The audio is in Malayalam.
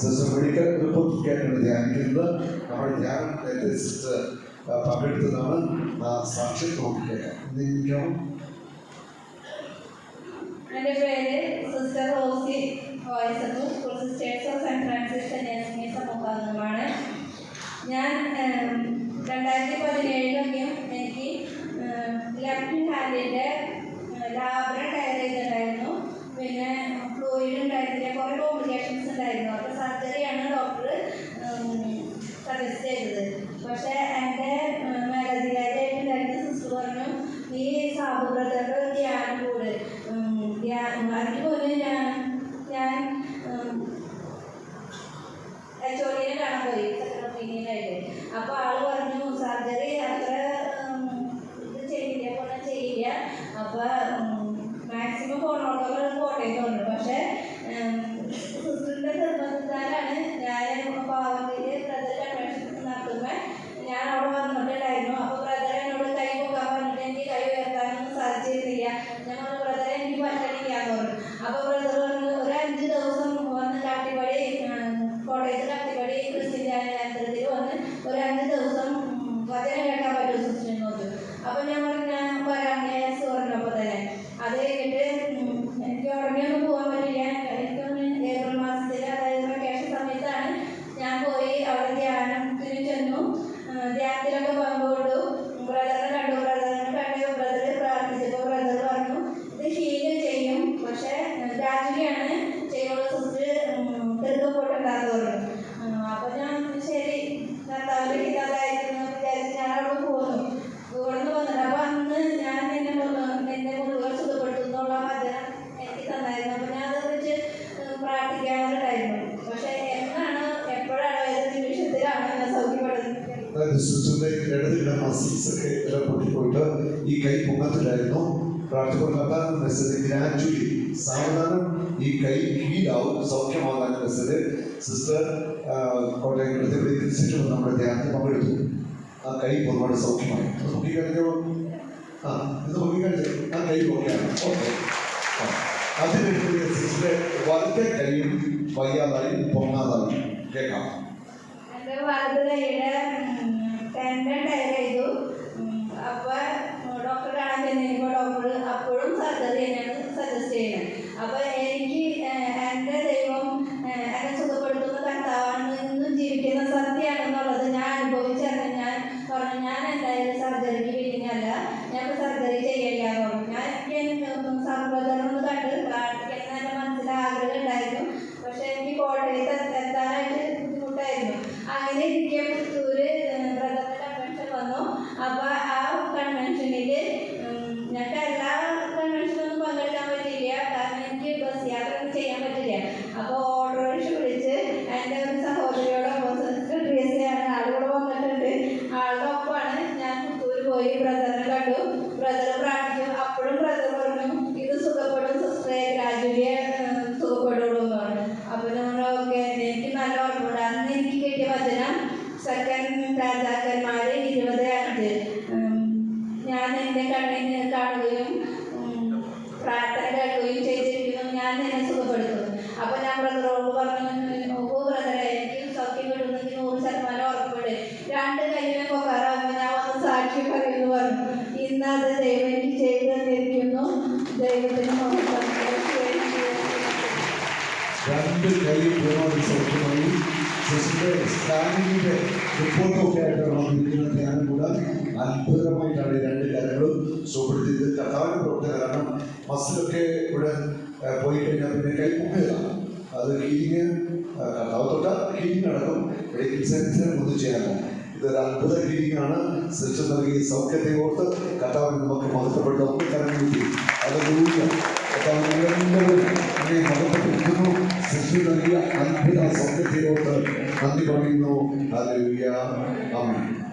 സിസ്റ്റർ മെഡിക്കൽ റിപ്പോർട്ടൊക്കെയായിട്ടാണ് ധ്യാനിക്കുന്നത്. നമ്മൾ ധ്യാനം സിസ്റ്റർ പങ്കെടുത്തതാണ്. ആ സാക്ഷ്യം നോക്കിക്കേക്കാം ഇന്നിരിക്കണം എന്റെ പേര് സിസ്റ്റർ റോസി വോയിസപ്പു സിസ്റ്റേഴ്സ് ഓഫ് സെന്റ് ഫ്രാൻസിസ് സന്യാസിനി സമൂഹാംഗമാണ് ഞാൻ രണ്ടായിരത്തി പതിനേഴിലൊക്കെയും എനിക്ക് ലെഫ്റ്റ് ഹാൻഡിന്റെ ലാബ്ര ടയർ ചെയ്തിട്ടുണ്ടായിരുന്നു പിന്നെ ഫ്ലൂയിഡ് ഉണ്ടായിരുന്നില്ല കുറേ കോംപ്ലിക്കേഷൻസ് ഉണ്ടായിരുന്നു അപ്പോൾ സർജറിയാണ് ഡോക്ടർ സജസ്റ്റ് ചെയ്തത് പക്ഷേ എന്റെ മേലധികാരിയായിട്ടുണ്ടായിരുന്ന സിസ്റ്റർ പറഞ്ഞു നീ സാബു ബ്രദറുടെ ഒരു ധ്യാനം കൂട് ഉം, ധ്യാനം അതിന് പോലും ഞാൻ ഞാൻ എച്ച് ഒഡിനെ കാണാൻ പോയി സെക്കൻഡ് ഒപ്പീനിയനായിട്ട് അപ്പോൾ ആൾ പറഞ്ഞു സർജറി അത്ര ഉം, ഇത് ചെയ്യില്ല പോലെ ചെയ്യില്ല അപ്പോൾ മാക്സിമം പോണോടത്തോളം കോട്ടയത്ത് തോന്നുന്നു. പക്ഷേ സിസ്റ്ററിന്റെ നിർബന്ധത്താലാണ് ഞാൻ പാവത്തിൽ ബ്രദർ കൺവെൻഷൻ നടത്തുമ്പോൾ ഞാൻ അവിടെ വന്നിട്ടുണ്ടായിരുന്നു അപ്പോൾ ബ്രദർ എന്നോട് കൈ പൊക്കാൻ പറഞ്ഞിട്ട് എനിക്ക് കൈ ഉയർത്താനൊന്നും സാധിച്ചിരുന്നില്ല. ഞാൻ പറഞ്ഞു ബ്രദറെ എനിക്ക് പറ്റണില്ല എന്ന് പറഞ്ഞു. അപ്പോൾ ബ്രദർ പറഞ്ഞു ഒരു അഞ്ച് ദിവസം വന്ന് കാട്ടിപ്പടി കോട്ടയത്ത് കാട്ടിപ്പടി ക്രിസ്ത്യൻ ധ്യാനകേന്ദ്രത്തിൽ വന്ന് ഒരു അഞ്ച് ദിവസം സിസ്റ്ററിന്റെ മസിൽസ് ഒക്കെ എല്ലാം പൊട്ടിപ്പോയിട്ട് ഈ കൈ പൊങ്ങത്തിലായിരുന്നു. പ്രാർത്ഥിപ്പോൾ കർത്താവിന്റെ മെസ്സേജ് ഗ്രാജുവലി സാവധാനം. ഈ കൈ ഹീലാവും സൗഖ്യമാകാൻ മെസ്സേജ് സിസ്റ്റർ കോട്ടയം കൃത്യമായി തിരിച്ചിട്ട് നമ്മുടെ ധ്യാനത്തിൽ പങ്കെടുത്തു. ആ കൈ ഒരുപാട് സൗഖ്യമായി. അത് നോക്കിക്കഴിഞ്ഞോ ആ ഇത് നോക്കിക്കഴിഞ്ഞു ആ കൈ ഓക്കെയാണ് ഓക്കെ അതിനെടുത്ത് സിസ്റ്ററെ വലത്തെ കൈയും വയ്യാതായി പൊങ്ങാതായി. കേൾക്കാം. വലത് കൈയുടെ ടെൻഡൻ ടയർ ചെയ്തു. അപ്പോൾ ഡോക്ടർ കാണാൻ ചെന്നിരിക്കുമ്പോൾ ഡോക്ടർ അപ്പോഴും സർജറി തന്നെയാണ് സജസ്റ്റ് ചെയ്യുന്നത് അപ്പോൾ എനിക്ക് എന്റെ ദൈവം എന്നെ സുഖപ്പെടുത്തുന്ന കർത്താവാണ് ജീവിക്കുന്ന സത്യമാണെന്നുള്ളത് ഞാൻ അനുഭവിച്ചറിഞ്ഞ്. ഞാൻ പറഞ്ഞു ഞാൻ എന്തായാലും സർജറിക്ക് വില്ലിങ്ങല്ല ഞാൻ സർജറി ചെയ്യില്ല പറഞ്ഞു. ഞാൻ എനിക്ക് സർവതനൊന്ന് കണ്ട് പ്രാർത്ഥിക്കണം എന്റെ മനസ്സിൽ ആഗ്രഹം ഉണ്ടായിരുന്നു. പക്ഷേ എനിക്ക് കോട്ടയത്ത് എത്താനായിട്ട് ബുദ്ധിമുട്ടായിരുന്നു. അങ്ങനെ ഇരിക്കെ എനിക്ക് ബസ് യാത്ര ചെയ്യാൻ പറ്റില്ല. അപ്പോൾ ഓട്ടോറിക്ഷ വിളിച്ച് എന്റെ ഒരു സഹോദരിയോടൊപ്പം സിസ്റ്റർ ഡ്രസ്സാണ് ആളുകൾ വന്നിട്ടുണ്ട്. ആളുടെ ഒപ്പമാണ് ഞാൻ പുത്തൂർ പോയി. രണ്ട് കൈ പൂർണ സൗഖ്യമായി സിസ്റ്ററുടെ സ്കാനിങ്ങിന്റെ റിപ്പോർട്ടൊക്കെ ആയിട്ടാണ് വന്നിരിക്കുന്ന ധ്യാനം കൂടെ. അത്ഭുതമായിട്ടാണ് രണ്ട് കാര്യങ്ങളും സുഖപ്പെടുത്തിയത് കഥാവിന് പ്രവർത്തനം കാരണം മസിലൊക്കെ ഇവിടെ പോയി കഴിഞ്ഞാൽ പിന്നെ കൈ പൊങ്ങുകയില്ല അത് ഹീലിങ് കഥാവ് തൊട്ടാൽ ഹീലിങ് നടക്കും. സയൻസിന് ഒന്നും ചെയ്യാനില്ല ഇതൊരു അത്ഭുത ആണ് സിസ്റ്റർ നൽകിയ സൗഖ്യത്തെ ഓർത്ത് കഥാവിന് നമുക്ക് മഹത്വപ്പെട്ട ഒന്ന് കരം കിട്ടി. അത് കഥാവിന് എല്ലാവരും അങ്ങനെ മഹത്വപ്പെടുത്തുന്നു. സൃഷ്ടി നൽകിയ അത്ഭുത സൗഖ്യത്തെ ഓർത്ത് നന്ദി പറയുന്നു. ഹല്ലേലൂയ. ആമേൻ.